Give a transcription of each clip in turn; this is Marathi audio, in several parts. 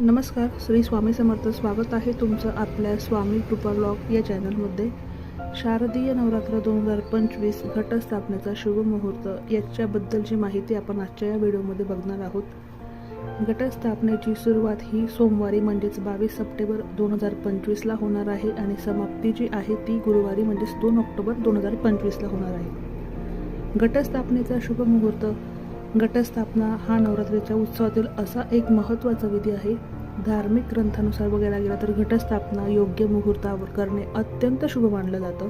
नमस्कार श्री स्वामी समर्थ स्वागत आहे तुमचं आपल्या स्वामी कृपा ब्लॉग या चॅनलमध्ये. शारदीय नवरात्र दोन हजार पंचवीस घटस्थापनेचा शुभ मुहूर्त याच्याबद्दलची माहिती आपण आजच्या या व्हिडिओमध्ये बघणार आहोत. घटस्थापनेची सुरुवात ही सोमवारी म्हणजेच बावीस सप्टेंबर दोन हजार पंचवीसला होणार आहे आणि समाप्ती जी आहे ती गुरुवारी म्हणजेच दोन ऑक्टोबर दोन हजार पंचवीसला होणार आहे. घटस्थापनेचा शुभ मुहूर्त घटस्थापना हा नवरात्रीच्या उत्सवातील असा एक महत्त्वाचा विधी आहे. धार्मिक ग्रंथानुसार बघायला गेला तर घटस्थापना योग्य मुहूर्तावर करणे अत्यंत शुभ मानलं जातं.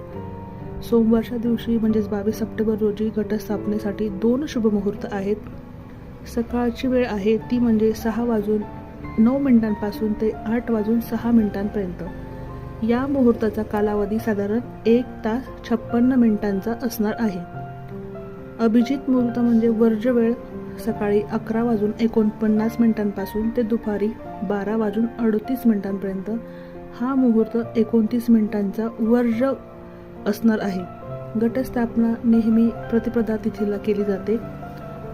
सोमवारच्या दिवशी म्हणजेच बावीस सप्टेंबर रोजी घटस्थापनेसाठी दोन शुभ मुहूर्त आहेत. सकाळची वेळ आहे ती म्हणजे सहा वाजून नऊ मिनिटांपासून ते आठ वाजून सहा मिनिटांपर्यंत. या मुहूर्ताचा कालावधी साधारण एक तास छप्पन्न मिनिटांचा असणार आहे. अभिजित मुहूर्त म्हणजे वर्ज वेळ सकाळी अकरा वाजून एकोणपन्नास मिनिटांपासून ते दुपारी बारा वाजून अडतीस मिनिटांपर्यंत हा मुहूर्त एकोणतीस मिनिटांचा वर्ज असणार आहे. घटस्थापना नेहमी प्रतिपदा तिथीला केली जाते.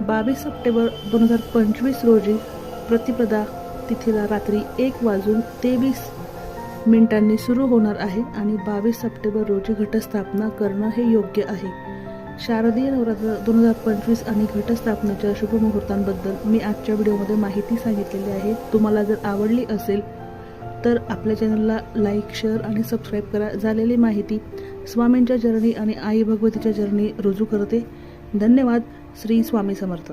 बावीस सप्टेंबर दोन हजार पंचवीस रोजी प्रतिपदा तिथीला रात्री एक वाजून तेवीस मिनिटांनी सुरू होणार आहे आणि बावीस सप्टेंबर रोजी घटस्थापना करणं हे योग्य आहे. शारदीय नवरात्र दोन हजार पंचवीस आणि घटस्थापनेच्या शुभमुहूर्तांबद्दल मी आजच्या व्हिडिओमध्ये माहिती सांगितलेली आहे. तुम्हाला जर आवडली असेल तर आपल्या चॅनलला लाईक शेअर आणि सबस्क्राईब करा. झालेली माहिती स्वामींच्या चरणी आणि आई भगवतीच्या चरणी रुजू करते. धन्यवाद. श्री स्वामी समर्थ.